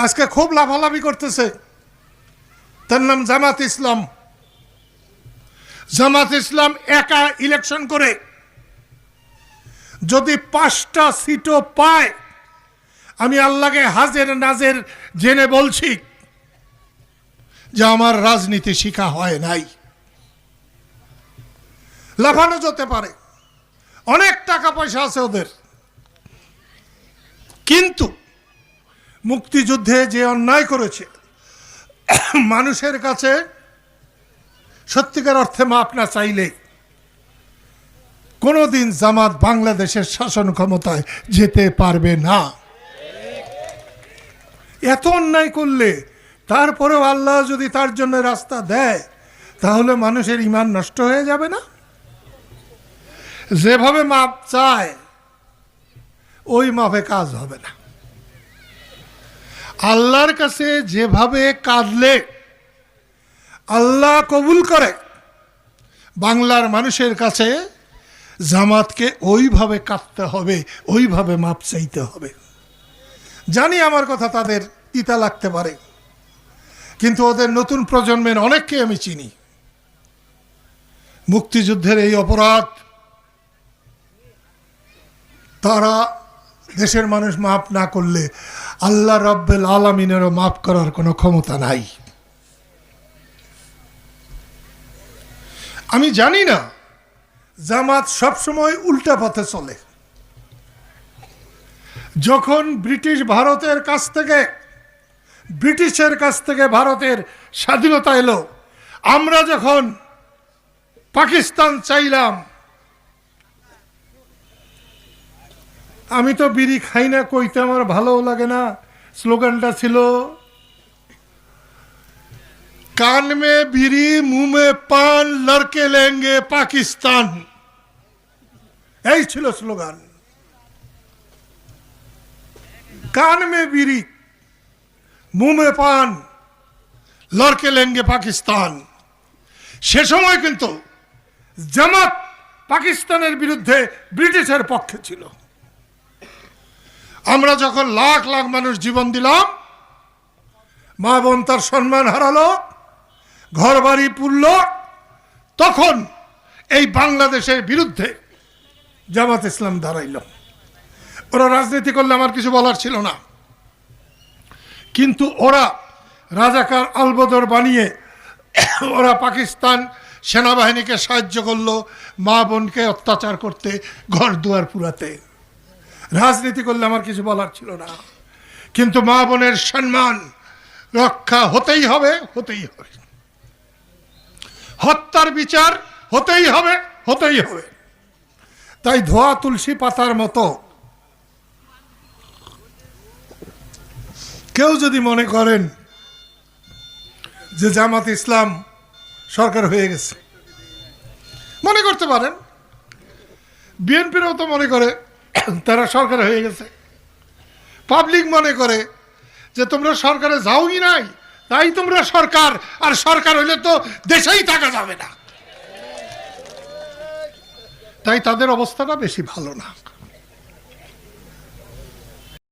আজকে খুব লাভালাভি করতেছে। তার নাম জামাত ইসলাম। জামাত ইসলাম একা ইলেকশন করে। যদি পাঁচটা সিটও পায়, আমি আল্লাহকে হাজের নাজের জেনে বলছি যে আমার রাজনীতি শিখা হয় নাই। লাফানো যেতে পারে। অনেক টাকা পয়সা আছে ওদের। কিন্তু মুক্তিযুদ্ধে যে অন্যায় করেছে, মানুষের কাছে সত্যিকার অর্থে মাপ না চাইলে কোনোদিন জামাত বাংলাদেশের শাসন ক্ষমতায় যেতে পারবে না। এত অন্যায় করলে তারপরেও আল্লাহ যদি তার জন্য রাস্তা দেয়, তাহলে মানুষের ইমান নষ্ট হয়ে যাবে না? যেভাবে মাপ চায়, ওই মাপে কাজ হবে না। আল্লাহর কাছে যেভাবে কাঁদলে, আল্লাহ কবুল করে, বাংলার মানুষের কাছে জামাতকে ওইভাবে কাঁদতে হবে, ওইভাবে মাপ চাইতে হবে। জানি আমার কথা তাদের তিতা লাগতে পারে, কিন্তু ওদের নতুন প্রজন্মের অনেককে আমি চিনি। মুক্তিযুদ্ধের এই অপরাধ, তারা দেশের মানুষ মাফ না করলে আল্লাহ রব্বেল আলমিনেরও মাফ করার কোনো ক্ষমতা নাই। আমি জানি না, জামাত সবসময় উল্টা পথে চলে। যখন ব্রিটিশ ভারতের কাছ থেকে, ব্রিটিশের কাছ থেকে ভারতের স্বাধীনতা এলো, আমরা যখন পাকিস্তান চাইলাম আমি তো বিড়ি খাই না, কইতে আমার ভালো লাগে না। স্লোগানটা ছিল, কান মে বিড়ি, মুহ মে পান, লড়কে লেঙ্গে পাকিস্তান। এই ছিল স্লোগান। কান মে বিড়ি, মুহ মে পান, লড়কে লেঙ্গে পাকিস্তান। সে সময় কিন্তু জামাত পাকিস্তানের বিরুদ্ধে ব্রিটিশের পক্ষে ছিল। আমরা যখন লাখ লাখ মানুষ জীবন দিলাম, মা বোন তার সম্মান হারালো ঘর বাড়ি পুরল তখন এই বাংলাদেশের বিরুদ্ধে জামাত ইসলাম দাঁড়াইল। ওরা রাজনীতি করলে আমার কিছু বলার ছিল না। কিন্তু ওরা রাজাকার আলবদর বানিয়ে ওরা পাকিস্তান সেনাবাহিনীকে সাহায্য করল, মা বোনকে অত্যাচার করতে, ঘর দুয়ার পুরাতে। রাজনীতি করলে আমার কিছু বলার ছিল না। কিন্তু মা বোনের সম্মান রক্ষা হতেই হবে হতেই হবে। হত্যার বিচার হতেই হবে হতেই হবে। তাই ধোয়া তুলসী পাতার মতো কেউ যদি মনে করেন যে জামাত ইসলাম সরকার হয়ে গেছে, মনে করতে পারেন। বিএনপিরও তো মনে করে তারা সরকার হয়ে গেছে। পাবলিক মনে করে যে তোমরা সরকারে যাওই নাই, তাই তোমরা সরকার, আর সরকার হইলে তো দেশেই থাকা যাবে না। তাই তাদের অবস্থাটা বেশি ভালো না।